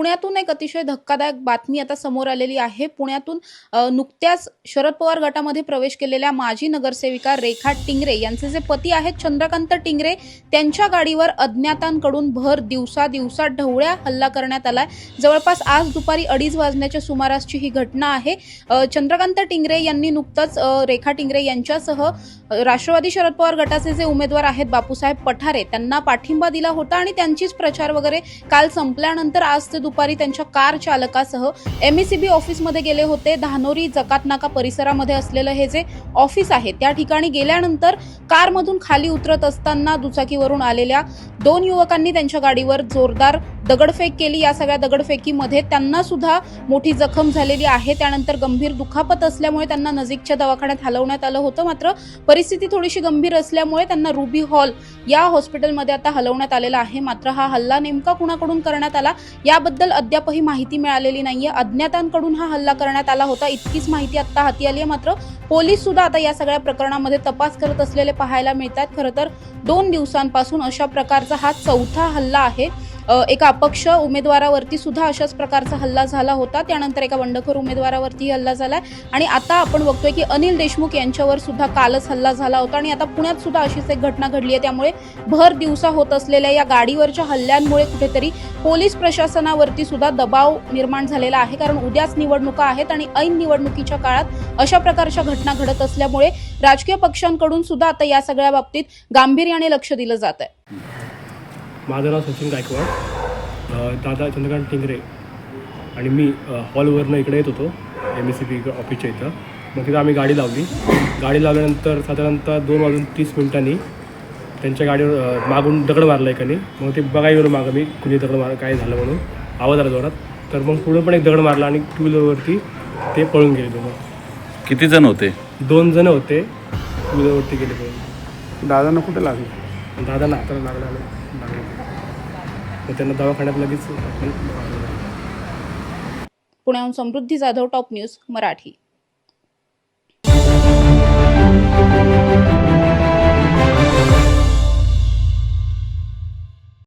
पुण्यातून एक अतिशय धक्कादायक बातमी आता समोर आलेली आहे. पुण्यातून नुकत्याच शरद पवार गटामध्ये प्रवेश केलेल्या माजी नगरसेविका रेखा टिंगरे यांचे जे पती आहेत चंद्रकांत टिंगरे त्यांच्या गाडीवर अज्ञातांकडून भर दिवसा दिवसा ढवळ्या हल्ला करण्यात आलाय. जवळपास आज दुपारी अडीच वाजण्याच्या सुमारासची ही घटना आहे. चंद्रकांत टिंगरे यांनी नुकतंच रेखा टिंगरे यांच्यासह राष्ट्रवादी शरद पवार गटाचे जे उमेदवार आहेत बापूसाहेब पठारे त्यांना पाठिंबा दिला होता आणि त्यांचीच प्रचार वगैरे काल संपल्यानंतर आज ते दुपारी त्यांच्या कार चालकासह एम सी बी ऑफिसमध्ये गेले होते. धानोरी जकातनाका परिसरामध्ये असलेलं हे जे ऑफिस आहे त्या ठिकाणी गेल्यानंतर कारमधून खाली उतरत असताना दुचाकीवरून आलेल्या दोन युवकांनी त्यांच्या गाडीवर जोरदार दगडफेक केली. या सगळ्या दगडफेकीमध्ये त्यांना सुद्धा मोठी जखम झालेली आहे. त्यानंतर गंभीर दुखापत असल्यामुळे त्यांना नजीकच्या दवाखान्यात हलवण्यात आलं होतं. मात्र परिस्थिती थोडीशी गंभीर असल्यामुळे त्यांना रुबी हॉल या हॉस्पिटलमध्ये आता हलवण्यात आलेला आहे. मात्र हा हल्ला नेमका कुणाकडून करण्यात आला याबद्दल अद्यापही माहिती मिळालेली नाहीये. अज्ञातांकडून हा हल्ला करण्यात आला होता. इतकीच माहिती आता हाती आली आहे. मात्र पोलीस सुद्धा आता या सगळ्या प्रकरणामध्ये तपास करत असलेले पाहायला मिळतात. खरं तर दोन दिवसांपासून अशा प्रकारचा हा चौथा हल्ला आहे. एका अपक्ष उमेदवारावरती सुद्धा अशाच प्रकारचा हल्ला झाला होता. त्यानंतर एका बंडखोर उमेदवारावरती हल्ला झालाय. आणि आता आपण बघतोय की अनिल देशमुख यांच्यावर सुद्धा कालच हल्ला झाला होता. आणि आता पुण्यात सुद्धा अशीच एक घटना घडली आहे. त्यामुळे भर दिवसा होत असलेल्या या गाडीवरच्या हल्ल्यांमुळे कुठेतरी पोलीस प्रशासनावरती सुद्धा दबाव निर्माण झालेला आहे. कारण उद्याच निवडणुका आहेत आणि ऐन निवडणुकीच्या काळात अशा प्रकारच्या घटना घडत असल्यामुळे राजकीय पक्षांकडून सुद्धा आता या सगळ्या बाबतीत गांभीर्याने लक्ष दिलं जात आहे माझं नाव सचिन गायकवाड. दादा चंद्रकांत टिंगरे आणि मी हॉलवरनं इकडे येत होतो एम एस सी पी ऑफिसच्या इथं. मग तिथं आम्ही गाडी लावली. गाडी लावल्यानंतर साधारणतः दोन वाजून तीस मिनिटांनी त्यांच्या गाडीवर मागून दगड मारला एकाने मग ते बघायला गेलो मागं मी कुणी दगड मार काय झालं म्हणून आवाज आला जोरात. तर मग पुढं पण एक दगड मारला आणि टू व्हीलरवरती ते पळून गेले दोघं. किती जण होते? दोन जण होते टू व्हीलरवरती गेले पळून दादांना कुठे लागले? दादांना हाताला लागला. तर त्यांना दवाखान्यात लगेच पुण्याहून समृद्धी जाधव टॉप न्यूज मराठी.